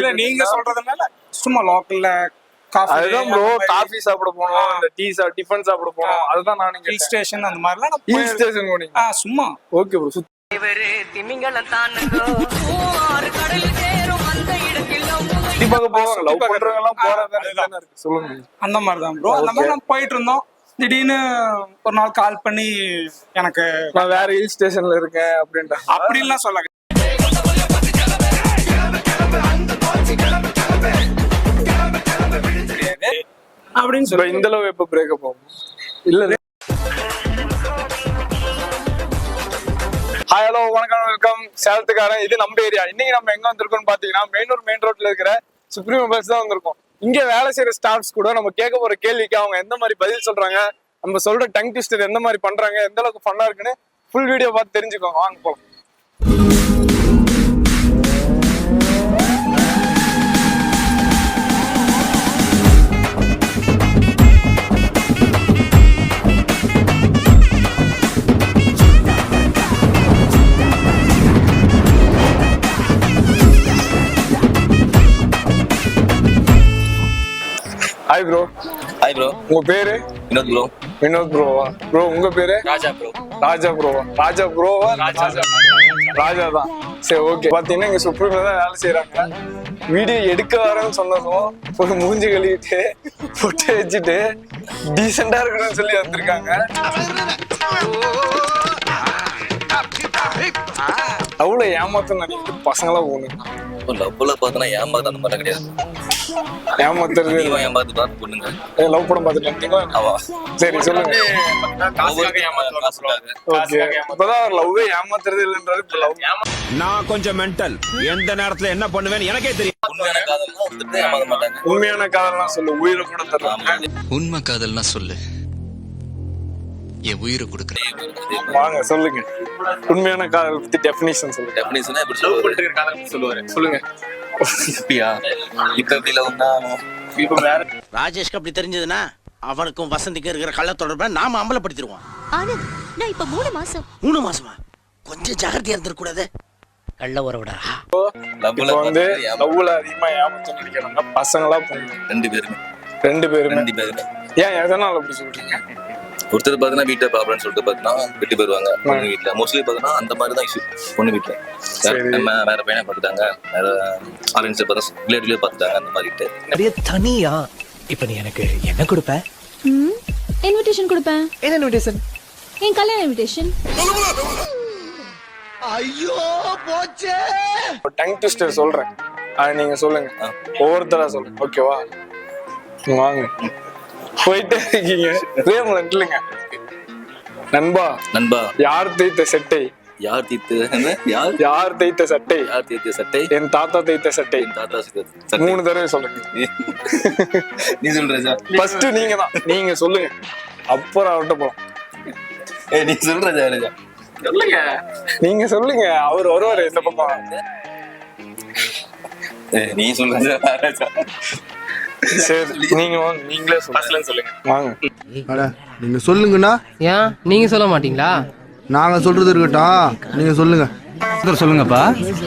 இல்ல நீங்க சொல்றதுனால சும்மா லோக்கல்ல காஃபி அதுதான் ப்ரோ காஃபி சாப்பிட போனோம் இந்த டீ சா டிஃபன் சாப்பிட போனோம். அதுதான் நானும் ஹில் ஸ்டேஷன் அந்த மாதிரிலாம் நான் ஹில். ஸ்டேஷன் போனீங்க. ஆ, சும்மா. ஓகே ப்ரோ சுத்தி அந்த இடத்தில் பார்க்க போவாங்க லவ் பண்றவங்க எல்லாம் போறது இருக்கு? சொல்லுங்க. அந்த மாதிரி தான் ப்ரோ அந்த மாதிரி நம்ம போயிட்டு இருந்தோம். திடீர்னு ஒரு நாள் கால் பண்ணி எனக்கு நான் வேற ஹில் ஸ்டேஷன்ல இருக்கேன் அப்படின்ட்டு அப்படின்லாம் சொல்ல அப்படின்னு சொல்லி இந்த லவ் எப்ப பிரேக்கப் ஆகும்? இல்ல ஹாய் ஹலோ வணக்கம் வெல்கம் சேலத்துக்காரன் இது நம்ம ஏரியா இன்னைக்கு நம்ம எங்க வந்திருக்கோம்னு பாத்தீங்கன்னா மெயினூர் மெயின் ரோட்ல இருக்கிற சுப்ரீம் மொபைல்ஸ் தான் வந்திருக்கோம். இங்க வேலை செய்யற ஸ்டாஃப்ஸ் கூட நம்ம கேட்க போற கேள்விக்கு அவங்க எந்த மாதிரி பதில் சொல்றாங்க நம்ம சொல்ற டங் ட்விஸ்டர் எந்த மாதிரி பண்றாங்க எந்த அளவுக்கு ஃபன்னா இருக்குன்னு ஃபுல் வீடியோ பார்த்து தெரிஞ்சுக்கோங்க. வாங்க போலாம். ஹாய் ப்ரோ ஹாய் ப்ரோ உங்க பேரு? வினோத் ப்ரோ வினோத் ப்ரோவா ப்ரோ உங்க பேரு? ராஜா ப்ரோ ராஜா ப்ரோவா ராஜா ப்ரோவா ராஜா ராஜா தான். சரி ஓகே பாத்தீங்கன்னா இங்க சுப்ரீம்ல தான் வேலை செய்யறாங்க வீடியோ எடுக்க வரேன்னு சொன்னதும் ஒரு மூஞ்சி கழுவிட்டு பொட்டு வச்சுட்டு டீசெண்டா இருக்கணும்னு சொல்லி வந்திருக்காங்க. அவ்வளவு ஏமாத்தம் நினைக்கிட்டு பசங்களா போகணும் லவ்ல பார்த்தனா ஏமாத்த அந்த மாதிரி கிடையாது. ஏமாத்துறது பார்த்து பொண்ணுங்க. லவ் படம் பார்த்துட்டு வந்தீங்களா? ஆமா. சரி சொல்லுங்க. காசுக்காக. ஓகே இப்பதான் லவ்வே ஏமாத்துறது இப்ப லவ் நான் கொஞ்சம் மென்டல் எந்த நேரத்துல என்ன பண்ணுவேன்னு எனக்கே தெரியும். உண்மையான காதல்னா உண்மையான காதல்லாம் சொல்லு உயிரை கூட ஆமா. உண்மை காதல்னா சொல்லு. என் உயிரை கொடுக்குறேன். வாங்க சொல்லுங்க. உண்மையான காதல் பத்தி டெஃபினிஷன் சொல்லுங்க. டெஃபினிஷனா எப்படி சொல்லுவாரு. சொல்லுவாரு. சொல்லுங்க. இப்படியா? இப்ப எப்படி லவ்னா இப்ப வேற ராஜேஷ்க்கு அப்படி தெரிஞ்சதுன்னா அவனுக்கும் வசந்திக்கும் இருக்கிற கள்ள தொடர்பை நாம அம்பலப்படுத்திடுவோம். ஆனந்த் நான் இப்ப மூணு மாசம் மூணு மாசமா? கொஞ்சம் ஜாகிரதையா இருந்திருக்கூடாது கள்ள உறவுடா லவ்ல வந்து லவ்ல அதிகமா ஏமாத்த நடிக்கிறாங்க பசங்களா பொண்ணு ரெண்டு பேருமே. ரெண்டு பேருமே. ரெண்டு பேருமே. ஏன் எதனால அப்படி சொல்றீங்க? ஒருத்தர் பார்த்தீங்கன்னா வீட்டை ப்ராப்ளம்னு சொல்லிட்டு பார்த்தீங்கன்னா விட்டு போயிருவாங்க. பொண்ணு வீட்டுல மோஸ்ட்லி பார்த்தீங்கன்னா அந்த மாதிரி தான் இஷ்யூ பொண்ணு வீட்டுல சரி. நம்ம வேற பையனை பார்த்துட்டாங்க. வேற ஆரஞ்சு பரஸ் ரிலேட்டிவ்லேயே பார்த்துட்டாங்க அந்த மாதிரிட்டு அப்படியே தனியா இப்ப நீ எனக்கு என்ன கொடுப்ப? இன்விடேஷன் கொடுப்பேன். என்ன இன்விடேஷன் என் கல்யாண இன்விடேஷன் டங் ட்விஸ்டர் சொல்றேன். அது நீங்க சொல்லுங்க. ஒவ்வொருத்தரா சொல்லுங்க. ஓகேவா வாங்க. போயிட்டே இருக்கீங்க. ரேம் இல்லைங்க நண்பா நண்பா. யார் தைத்த சட்டை? யார் தீர்த்து? யார்? யார் தைத்த சட்டை? யார் தீர்த்து சட்டை? என் தாத்தா தைத்த சட்டை. என் தாத்தா சட்டை. மூணு தடவை சொல்லுங்க. நீ சொல்ற ராஜா ஃபர்ஸ்ட் நீங்க தான். நீங்க சொல்லுங்க. அப்புறம் அவர்கிட்ட போலாம். ஏய் நீ சொல்ற ராஜா ராஜா நீங்க சொல்லுங்க. அவர் வருவாரு இந்த பக்கம். ஏய், நீ சொல்ற ராஜா ராஜா சரி நீங்க வாங்க. நீங்களே சொல்லுங்க. சொல்லுங்க. வாங்க. அட நீங்க சொல்லுங்கண்ணா. ஏன் நீங்க சொல்ல மாட்டீங்களா? நாங்க சொல்றது இருக்கட்டும். நீங்க சொல்லுங்க. சொல்லுங்கப்பா.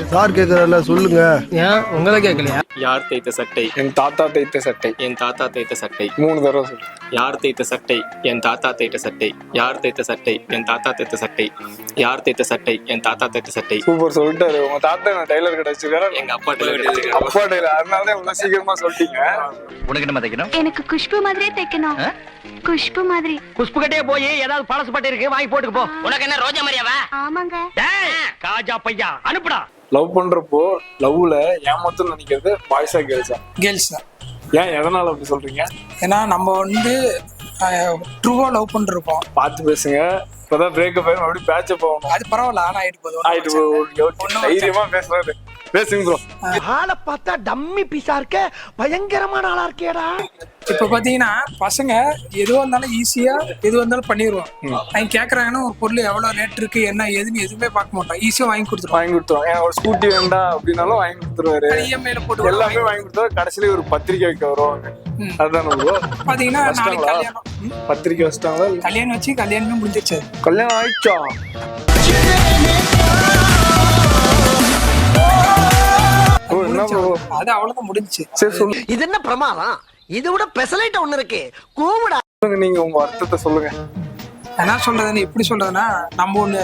சார் கேக்குறல சொல்லுங்க. ஏன் உங்களை கேட்கலையா? யார் தைத்த சட்டை? என் தாத்தா தைத்த சட்டை. என் தாத்தா தைத்த சட்டை. மூணு தடவை சொல்லுங்க யார் தைத்த சட்டை? என் தாத்தா தைத்த சட்டை. யார் தைத்த சட்டை? என் தாத்தா தைத்த சட்டை. யார் தைத்த சட்டை? என் தாத்தா தைத்த சட்டை. சூப்பர் சொல்லிட்டாரு. உங்க தாத்தா நான் டெய்லர் கடை வச்சிருக்காரு? எங்க அப்பா டெலிவரி அப்பா டெய்லர் அதனால தான் இவ்வளவு சீக்கிரமா சொல்லிட்டீங்க. உனக்கு என்ன தைக்கணும்? எனக்கு குஷ்பு மாதிரியே தைக்கணும். குஷ்பு மாதிரி. குஷ்பு கட்டே போய் ஏதாவது பழசு பட்டு இருக்கு வாங்கி போட்டுக்கு போ. உனக்கு என்ன ரோஜா மரியாவா ஆமாங்க. காஜா பையா அனுப்புடா. லவ் பண்றப்போ லவ்ல ஏமாத்துன்னு நினைக்கிறது பாய்ஸா கேர்ள்ஸா கேர்ள்ஸ் தான். ஏன் எதனால அப்படி சொல்றீங்க? ஏன்னா நம்ம வந்து ட்ரூவா லவ் பண்ணிருப்போம் பார்த்து பேசுங்க. இப்பதான் பிரேக்கப் ஆயிரும் மறுபடியும் பேட்சப் போகணும். அது பரவாயில்ல ஆனா ஆயிட்டு போதும் ஆயிட்டு ஓகே தைரியமா பேசுறாரு பேசுங்க ப்ரோ ஆளை பார்த்தா டம்மி பீஸா இருக்க? பயங்கரமான ஆளா இருக்கேடா இப்ப பாத்தீங்கன்னா பசங்க எதுவா இருந்தாலும் ஈஸியா எது வந்தாலும் பண்ணிடுவோம் அவங்க கேக்குறாங்கன்னா ஒரு பொருள் எவ்வளவு ரேட் இருக்கு என்ன ஏதுன்னு எதுவுமே பார்க்க மாட்டோம் ஈஸியா வாங்கி கொடுத்துருவோம் வாங்கி கொடுத்துருவோம் ஏன் ஒரு ஸ்கூட்டி வேண்டாம் அப்படின்னாலும் வாங்கி கொடுத்துருவாரு. இஎம்ஐல போட்டு எல்லாமே வாங்கி கொடுத்தா கடைசியில ஒரு பத்திரிக்கை வைக்க வருவாங்க. அதுதான் ப்ரோ பாத்தீங்கன்னா நாளைக்கு? கல்யாணம். பத்திரிக்கை வச்சிட்டாங்களா? கல்யாணம் வச்சு கல்யாணமே முடிஞ்சிருச்சு. கல்யாணம் ஆயிடுச்சா? அது அவ்வளவுதான் முடிஞ்சுச்சு. சரி சொல்லுங்க இது என்ன பிரமாதம்? இதை விட பெசலைட் ஒண்ணு இருக்கு. கூவிடா. நீங்க உங்க அர்த்தத்தை சொல்லுங்க. என்ன சொல்றதுன்னு எப்படி சொல்றதுன்னா நம்ம ஒண்ணு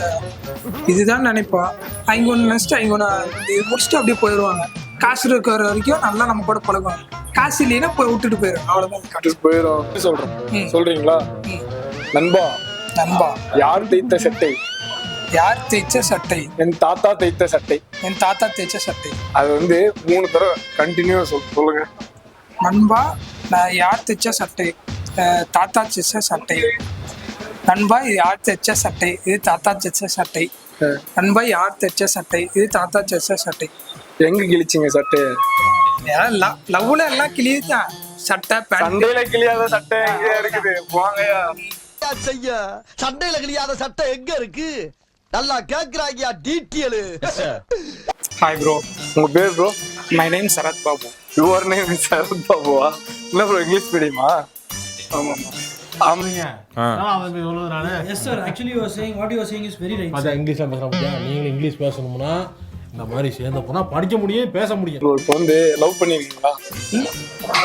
இதுதான் நினைப்போம். அவங்க ஒண்ணு நினைச்சிட்டு அவங்க ஒண்ணு இது முடிச்சுட்டு அப்படியே போயிடுவாங்க. காசு இருக்கிற வரைக்கும் நல்லா நம்ம கூட பழகுவாங்க. காசு இல்லைன்னா போய் விட்டுட்டு போயிடும். அவ்வளவுதான். போயிடும். சொல்றோம் சொல்றீங்களா? நண்பா. நண்பா. யார் தைத்த சட்டை? யார் தைச்ச சட்டை? என் தாத்தா தைத்த சட்டை. என் தாத்தா தைச்ச சட்டை. அது வந்து மூணு தடவை கண்டினியூவா சொல் சொல்லுங்க. நண்பா நான் யார் தைச்ச சட்டை? அஹ் தாத்தா தைச்ச சட்டை. நண்பா இது யார் தைச்ச சட்டை? இது தாத்தா தைச்ச சட்டை. நண்பா யார் தைச்ச சட்டை? இது தாத்தா தைச்ச சட்டை. எங்க கிழிச்சிங்க சட்டை? லவ்ல எல்லாம் கிளியுதான் சட்டை சண்டையில கிழியாத சட்டை எங்க இருக்குது? வாங்கயா செய்ய. சண்டையில கிழியாத சட்டை எங்க இருக்கு? நல்லா கேக்குறாங்கயா டீட்டியலு ஹாய் ப்ரோ உங்க பேர் bro my name Sarath Babu your name Sarath பாபுவா என்ன ப்ரோ இங்கிலீஷ் மீடியமா ஆமாங்க. Yes sir actually you are saying what you are saying is very right அதான் இங்கிலீஷ்ல பேசுறோம் பாத்தியா நீங்களும் இங்கிலீஷ் பேசணும்னா இந்த மாதிரி சேர்ந்த போனா படிக்க முடியும் பேச முடியும். இப்போ வந்து லவ் பண்ணிருக்கீங்களா?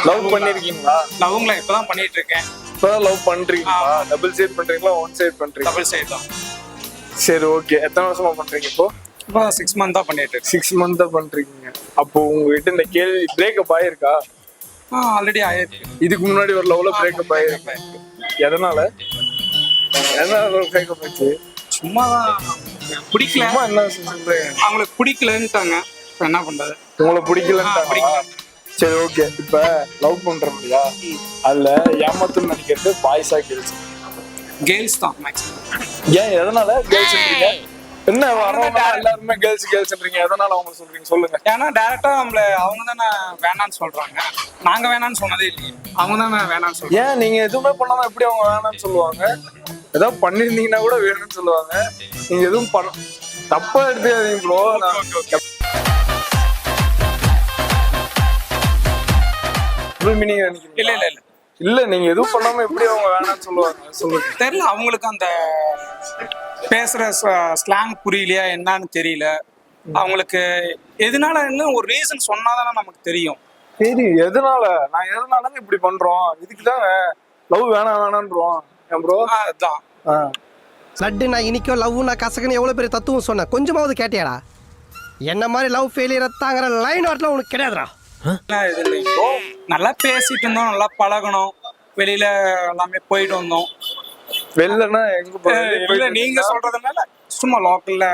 லவ் பண்ணிருக்கீங்களா? லவ்ங்களா இப்பதான் பண்ணிட்டு இருக்கேன். இப்பதான் லவ் பண்றீங்களா? டபுள் சைட் பண்றீங்களா? ஒன் சைட் பண்றீங்களா? டபுள் சைடு தான். சரி ஓகே எத்தனை வருஷமா பண்றீங்க இப்போ? இப்போ சிக்ஸ் மந்த் தான் பண்ணிட்டு சிக்ஸ் மந்த்தா பண்றீங்க. அப்போ உங்ககிட்ட இந்த கேள்வி பிரேக்கப் ஆயிருக்கா? ஆல்ரெடி ஆயிருக்கு. இதுக்கு முன்னாடி ஒரு லவ்ல பிரேக்கப் ஆயிருக்கு. எதனால? எதனால பிரேக்கப் ஆச்சு? சும்மா தான் பிடிக்கல என்ன அவங்களுக்கு பிடிக்கலன்ட்டாங்க. இப்போ என்ன பண்றது? உங்களை பிடிக்கலன்னு பிடிக்கல. சரி ஓகே இப்ப லவ் பண்றோம் இல்லையா? அதுல ஏமாத்துன்னு நினைக்கிறது பாய்ஸா கேர்ள்ஸ் கேர்ள்ஸ் தான் மேக்ஸிமம் ஏன் எதனால? கேர்ள்ஸ்ன்றீங்க என்ன வரவங்க எல்லாருமே கேர்ள்ஸ் கேர்ள்ஸ்ன்றீங்க எதனால அவங்க சொல்றீங்க? சொல்லுங்க. ஏன்னா டேரக்டா நம்மள அவங்க தானே வேணான்னு சொல்றாங்க. நாங்க வேணான்னு சொன்னதே இல்லையே. அவங்க தானே வேணான்னு சொல்றாங்க. ஏன் நீங்க எதுவுமே பண்ணாம எப்படி அவங்க வேணாம்னு சொல்லுவாங்க? ஏதாவது பண்ணிருந்தீங்கன்னா கூட வேணும்னு சொல்லுவாங்க. நீங்க எதுவும் பண்ண தப்பா எடுத்துக்காதீங்க ப்ரோ மீனிங் நினைக்கிறீங்க இல்ல இல்ல இல்ல. இல்ல நீங்க எதுவும் பண்ணாம எப்படி அவங்க வேணாம்னு சொல்லுவாங்க? சொல்லுங்க. தெரியல அவங்களுக்கு அந்த பேசுற ஸ்லாங் புரியலையா என்னன்னு தெரியல. அவங்களுக்கு எதனாலன்னு ஒரு ரீசன் சொன்னாதானே நமக்கு தெரியும். சரி எதனால? நான் எதனால இப்படி பண்றோம்? இதுக்கு தாங்க லவ் வேணாம் வேணான்றோம் ஏன் ப்ரோ அதுதான் லட்டு நான் இனிக்கும் லவ் நான் கசக்குன்னு எவ்வளவு பெரிய தத்துவம் சொன்னேன். கொஞ்சமாவது கேட்டியாடா? என்ன மாதிரி லவ் ஃபெயிலியர் தாங்கிற லைன் வாட்ல உனக்கு கிடையாதுடா. என்ன இது இல்லைங்க. நல்லா பேசிட்டு இருந்தோம் நல்லா பழகணும். வெளியில எல்லாமே போயிட்டு வந்தோம். வெளிலன்னா எங்க போறது? இல்ல நீங்க சொல்றதுனால சும்மா லோக்கல்ல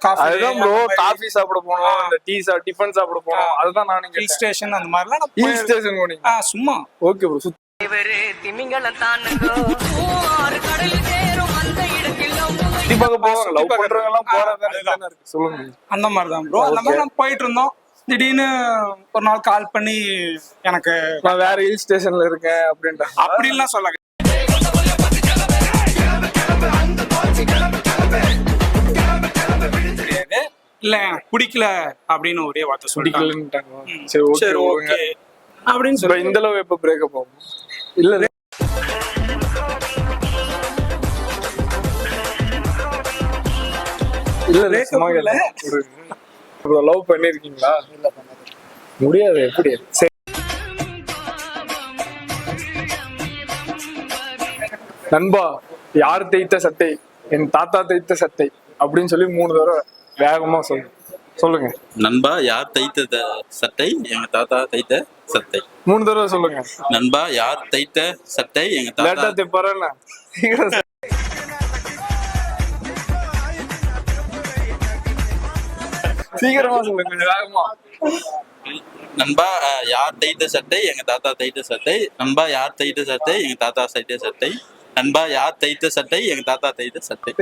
காஃபி அதுதான் ப்ரோ காஃபி சாப்பிட போனோம் இந்த டீ சா டிஃபன் சாப்பிட போனோம். அதுதான் நானும் ஹில் ஸ்டேஷன் அந்த மாதிரிலாம் நான் ஹில் ஸ்டேஷன் போனீங்க? ஆ, சும்மா. ஓகே ப்ரோ இவரு திமிங்கலம் தானுங்கோ. ஆறு கடல் சேரும் அந்த இடத்தில் சுத்தி பார்க்க போவாங்க. லவ் பண்றவங்க எல்லாம் போறது இருக்கு. சொல்லுங்க. அந்த மாதிரி தான் ப்ரோ அந்த மாதிரி நம்ம போயிட்டு இருந்தோம். திடீர்னு ஒரு நாள் கால் பண்ணி எனக்கு நான் வேற ஹில் ஸ்டேஷன்ல இருக்கேன் அப்படின்ட்டு அப்படின்லாம் சொல்ல. இல்ல எனக்கு பிடிக்கல அப்படின்னு ஒரே வார்த்தை சொல்லிட்டாங்க. சரி ஓகே சரி ஓகே அப்படின்னு சொல்லி இந்த லவ் எப்ப பிரேக்கப் ஆகும்? இல்ல இல்ல. சும்மா லவ் பண்ணிருக்கீங்களா? முடியாது எப்படி? சரி. நண்பா யார் தைத்த சட்டை? என் தாத்தா தைத்த சட்டை அப்படின்னு சொல்லி மூணு தடவை வேகமா சொல்லு சொல்லுங்க. நண்பா யார் தைத்த சட்டை? எங்க தாத்தா தைத்த சட்டை. மூணு தடவை சொல்லுங்க. நண்பா யார் தைத்த சட்டை? எங்க தாத்தா தைப்பாரா சீக்கிரம் சொல்லு. சீக்கிரமா சொல்லுங்க. கொஞ்சம் வேகமா. நண்பா யார் தைத்த சட்டை? எங்க தாத்தா தைத்த சட்டை. நண்பா யார் தைத்த சட்டை? எங்க தாத்தா தைத்த சட்டை. நண்பா யார் தைத்த சட்டை? எங்க தாத்தா தைத்த சட்டை?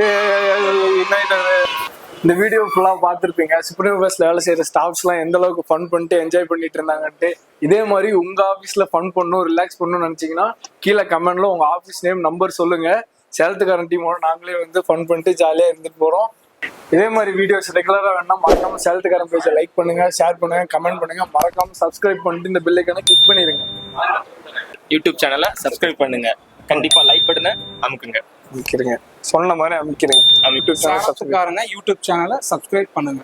இந்த வீடியோ ஃபுல்லா பார்த்துருப்பீங்க. சுப்ரீம் பஸ்ல வேலை செய்யற ஸ்டாஃப்ஸ்லாம் எந்த அளவுக்கு ஃபன் பண்ணிட்டு என்ஜாய் பண்ணிட்டு இருந்தாங்கன்ட்டு இதே மாதிரி உங்க ஆஃபீஸ்ல ஃபன் பண்ணணும் ரிலாக்ஸ் பண்ணணும்னு நினைச்சீங்கன்னா கீழே கமெண்ட்ல உங்க ஆஃபீஸ் நேம் நம்பர் சொல்லுங்க. சேலத்துக்காரன் டீமோட நாங்களே வந்து ஃபன் பண்ணிட்டு ஜாலியா இருந்துட்டு போறோம். இதே மாதிரி வீடியோஸ் ரெகுலரா வேணா மறக்காம சேலத்துக்காரன் பேஜை லைக் பண்ணுங்க ஷேர் பண்ணுங்க கமெண்ட் பண்ணுங்க. மறக்காம சப்ஸ்கிரைப் பண்ணிட்டு இந்த பில்லைக்கான கிளிக் பண்ணிருங்க. யூடியூப் சேனலை சப்ஸ்கிரைப் பண்ணுங்க. கண்டிப்பா லைக் பட்டனை அமுக்குங்க. அமைக்கிறீங்க சொன்ன மாதிரி அமைக்கிறீங்க யூடியூப் சேனல் சப்ஸ்கிரைப் யூடியூப் சேனலை சப்ஸ்கிரைப் பண்ணுங்க.